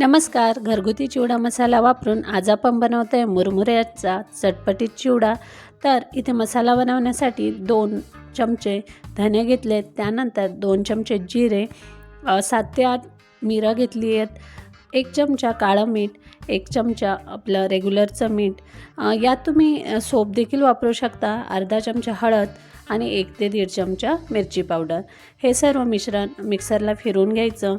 नमस्कार घरगुती चिवडा मसाला वापरून आज आपण बनवतो आहे मुरमुऱ्याचा चटपटीत चिवडा. तर इथे मसाला बनवण्यासाठी दोन चमचे धने घेतले त्यानंतर दोन चमचे जिरे सात ते आठ मिरं घेतली आहेत एक चमचा काळं मीठ एक चमचा आपलं रेग्युलरचं मीठ. यात तुम्ही सोपदेखील सोप देखील वापरू शकता अर्धा चमचा हळद आणि एक ते दीड चमचा मिरची पावडर. हे सर्व मिश्रण मिक्सरला फिरवून घ्यायचं.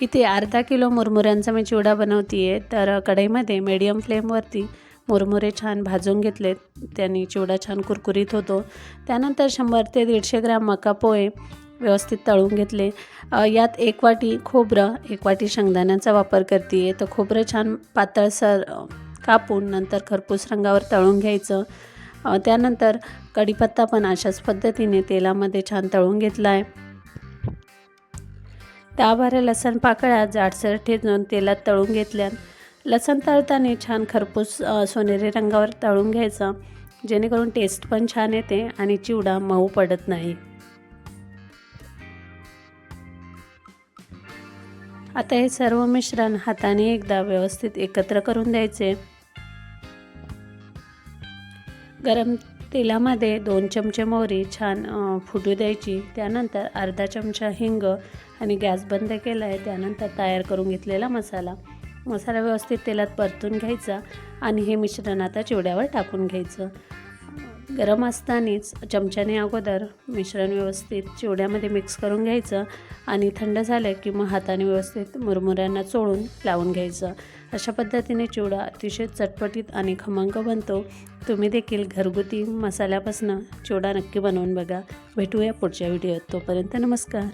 इथे अर्धा किलो मुरमुऱ्यांचा मी चिवडा बनवते आहे तर कढईमध्ये मीडियम फ्लेमवरती मुरमुरे छान भाजून घेतलेत. त्यांनी चिवडा छान कुरकुरीत होतो. त्यानंतर शंभर ते दीडशे ग्रॅम मका पोहे व्यवस्थित तळून घेतले. यात एक वाटी खोबरं एक वाटी शेंगदाण्याचा वापर करते आहे तर खोबरं छान पातळसर कापून नंतर खरपूस रंगावर तळून घ्यायचं. त्यानंतर कढीपत्ता पण अशाच पद्धतीने तेलामध्ये छान तळून घेतला आहे त्यावर लसण पाकळ्या जाडसर ठेचून तेलात तळून घेतल्या. लसण तळताना छान खरपूस सोनेरी रंगावर तळून घ्यायचं. जेणेकरून टेस्ट पण छान येते आणि चिवडा मऊ पडत नाही. आता हे सर्व मिश्रण हाताने एकदा व्यवस्थित एकत्र करून द्यायचे. गरम तेलामध्ये दोन चमचे मोहरी छान फुटू द्यायची. त्यानंतर अर्धा चमचा हिंग आणि गॅस बंद केला आहे त्यानंतर तयार करून घेतलेला मसाला. मसाला व्यवस्थित तेलात परतून घ्यायचा आणि हे मिश्रण आता चिवड्यावर टाकून घ्यायचं. गरम असतानाच चमच्याने अगोदर मिश्रण व्यवस्थित चिवड्यामध्ये मिक्स करून घ्यायचं आणि थंड झालं की मग हाताने व्यवस्थित मुरमुऱ्यांना चोळून लावून घ्यायचं. अशा पद्धतीने चिवडा अतिशय चटपटीत आणि खमंग बनतो. तुम्ही देखील घरगुती मसाल्यापासून चिवडा नक्की बनवून बघा. भेटूया पुढच्या व्हिडिओत. तोपर्यंत नमस्कार.